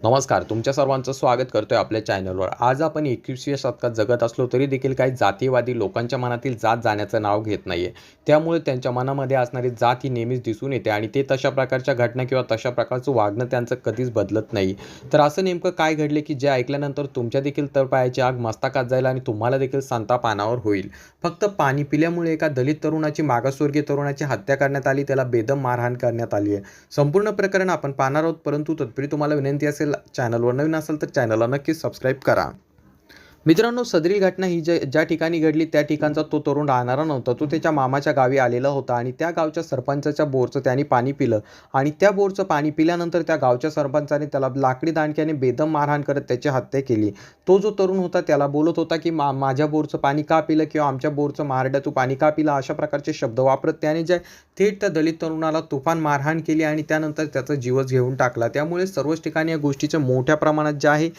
नमस्कार तुमच्या सर्वांचं स्वागत करतोय आपल्या चॅनलवर. आज आपण एकवीसव्या शतकात जगत असलो तरी देखील काही जातीवादी लोकांच्या मनातील जात जाण्याचं नाव घेत नाही आहे त्यामुळे त्यांच्या मनामध्ये असणारी जात ही नेहमीच दिसून येते आणि ते तशा प्रकारच्या घटना किंवा तशा प्रकारचं वागणं त्यांचं कधीच बदलत नाही. तर असं नेमकं काय घडले की जे ऐकल्यानंतर तुमच्या देखील तळपायाची आग मस्तकात जाईल आणि तुम्हाला देखील सांता पानावर होईल. फक्त पाणी पिल्यामुळे एका दलित तरुणाची मागासवर्गीय तरुणाची हत्या करण्यात आली त्याला बेदम मारहाण करण्यात आली आहे संपूर्ण प्रकरण आपण पाहणार आहोत परंतु तत्पूर्वी तुम्हाला विनंती असेल चॅनलवर नवीन असेल तर चॅनलला नक्की सबस्क्राईब करा. मित्रांनो सदरील घटना ही ज्या ज्या ठिकाणी घडली त्या ठिकाणचा तो तरुण राहणारा नव्हता. तो त्याच्या मामाच्या गावी आलेला होता आणि त्या गावच्या सरपंचाच्या बोरचं त्याने पाणी पिलं. आणि त्या बोरचं पाणी पिल्यानंतर त्या गावच्या सरपंचाने त्याला लाकडी दांडक्याने बेदम मारहाण करत त्याची हत्या केली. तो जो तरुण होता त्याला बोलत होता की मा माझ्या बोरचं पाणी का पिलं किंवा आमच्या बोरचं मारड्या तू पाणी का पिलं? अशा प्रकारचे शब्द वापरत त्याने जे थेट त्या दलित तरुणाला तुफान मारहाण केली आणि त्यानंतर त्याचा जीवच घेऊन टाकला. त्यामुळे सर्वच ठिकाणी या गोष्टीचं मोठ्या प्रमाणात जे आहे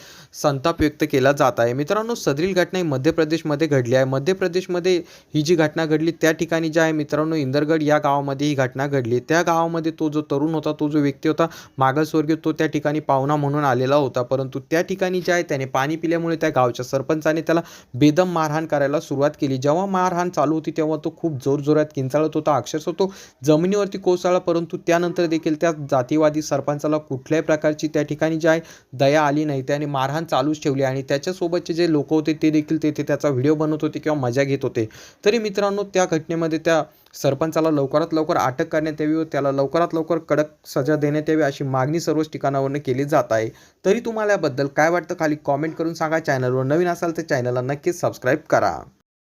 संताप व्यक्त केला जात आहे. मित्रांनो सदरील घटना ही मध्य प्रदेशमध्ये घडली आहे. मध्य प्रदेशमध्ये ही जी घटना घडली त्या ठिकाणी जे आहे मित्रांनो इंदरगड या गावामध्ये ही घटना घडली. त्या गावामध्ये तो जो तरुण होता तो जो व्यक्ती होता मागासवर्गीय तो त्या ठिकाणी पाहुणा म्हणून आलेला होता. परंतु त्या ठिकाणी जे आहे त्याने पाणी पिल्यामुळे त्या गावच्या सरपंचाने त्याला बेदम मारहाण करायला सुरुवात केली. जेव्हा मारहाण चालू होती तेव्हा तो खूप जोरजोरात किंचाळत होता. अक्षरशः तो जमिनीवरती कोसळला परंतु त्यानंतर देखील त्या जातीवादी सरपंचाला कुठल्याही प्रकारची त्या ठिकाणी जे आहे दया आली नाही. त्याने मारहाण चालूच ठेवली आणि त्याच्यासोबतचे जे लोक लोक होते ते देखील तेथे त्याचा व्हिडिओ बनवत होते किंवा मजा घेत होते. तरी मित्रांनो त्या घटनेमध्ये त्या सरपंचाला लवकरात लवकर अटक करण्यात यावी व त्याला लवकरात लवकर कडक सजा देण्यात यावी अशी मागणी सर्वच ठिकाणावरून केली जात आहे. तरी तुम्हाला याबद्दल काय वाटतं? खाली कॉमेंट करून सांगा. चॅनलवर नवीन असाल तर चॅनलला नक्कीच सबस्क्राईब करा.